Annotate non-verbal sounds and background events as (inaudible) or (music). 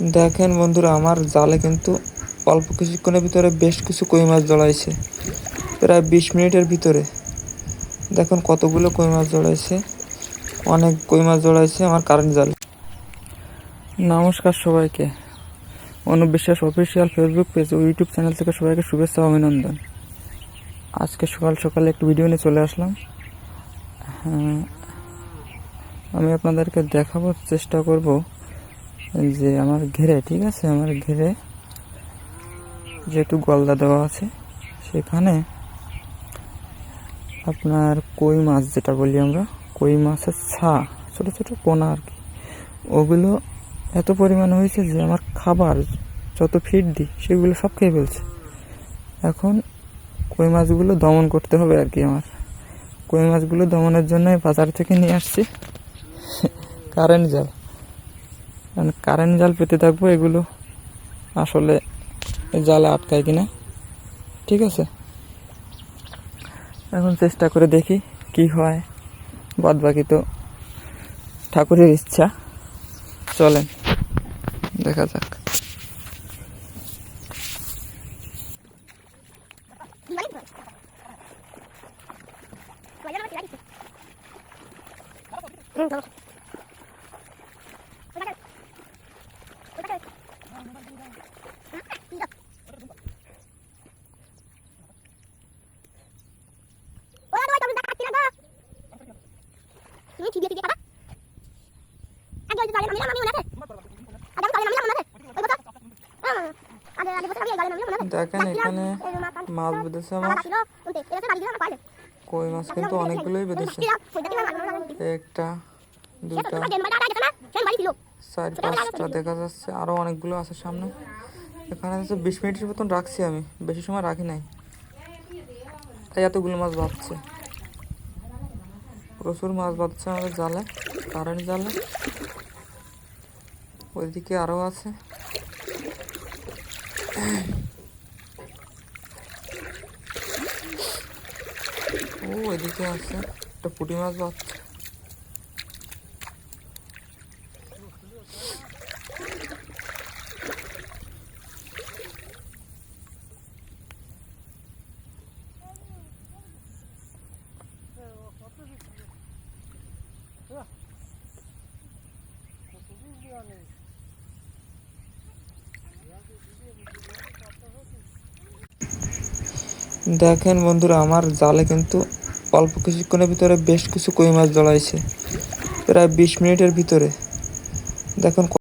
দেখেন বন্ধুরা আমার জালে কিন্তু অল্প কিছুক্ষণের ভিতরে বেশ কিছু কই মাছ জড়াইছে। প্রায় বিশ মিনিটের ভিতরে। দেখুন কতগুলো কই মাছ জড়াইছে। অনেক কই মাছ জড়াইছে আমার কারেন্ট জালে। নমস্কার সবাইকে। অনুবিশ্বাস অফিসিয়াল ফেসবুক পেজ ও ইউটিউব চ্যানেল থেকে সবাইকে শুভেচ্ছা অভিনন্দন। আজকে সকাল সকালে একটু ভিডিও নিয়ে চলে আসলাম। হ্যাঁ, আমি আপনাদেরকে দেখাবার চেষ্টা করব যে আমার ঘেরে, ঠিক আছে? আমার ঘেরে যেহেতু গলদা দেওয়া আছে, সেখানে আপনার কই মাছ যেটা বলি আমরা, কই মাছের ছা, ছোট ছোট পোনা আর কি। ওগুলো এত পরিমাণে হয়েছে যে আমার খাবার যত ফিড দিই, সেগুলো সব খেয়ে ফেলছে। এখন কই মাছগুলো দমন করতে হবে আর কি আমার। কই মাছগুলো দমনের জন্য বাজার থেকে নিয়ে আসছি। (laughs) কারেন্ট জাল। কারেন্ট জাল পেতে থাকব, এগুলো আসলে জালে আটকায় কিনা। ঠিক আছে? এখন চেষ্টা করে দেখি কি হয়। বাদ বাকি তো ঠাকুরের ইচ্ছা। চলেন, দেখা যাক। তুমি ঠিক দিয়ে খাবা আগে ওই যে জালে নামিলাম আমি মনে আছে আগে আমি জালে নামিলাম মনে আছে ওই কথা আগে আগে বছর আমি জালে নামিলাম মনে আছে দেখেন এখানে মাছ বেঁধেছে আমার কই মাছ কিন্তু অনেকগুলোই বেঁধেছে। একটা চার পাঁচটা দেখা যাচ্ছে আরও অনেকগুলো আছে সামনে। এখানে হচ্ছে বিশ মিনিটের মতন রাখছি আমি। বেশি সময় রাখি নাই। তাই এতগুলো মাছ বাঁধছে প্রচুর মাছ বাঁধছে আমাদের জালে কারেন্ট জালে। ওইদিকে আরও আছে। ও ওইদিকে আছে। একটা পুঁটি মাছ বাঁধছে দেখেন বন্ধুরা, আমার জালে কিন্তু অল্প কিছুক্ষণের ভিতরে বেশ কিছু কই মাছ জড়াইছে প্রায় বিশ মিনিটের ভিতরে। দেখুন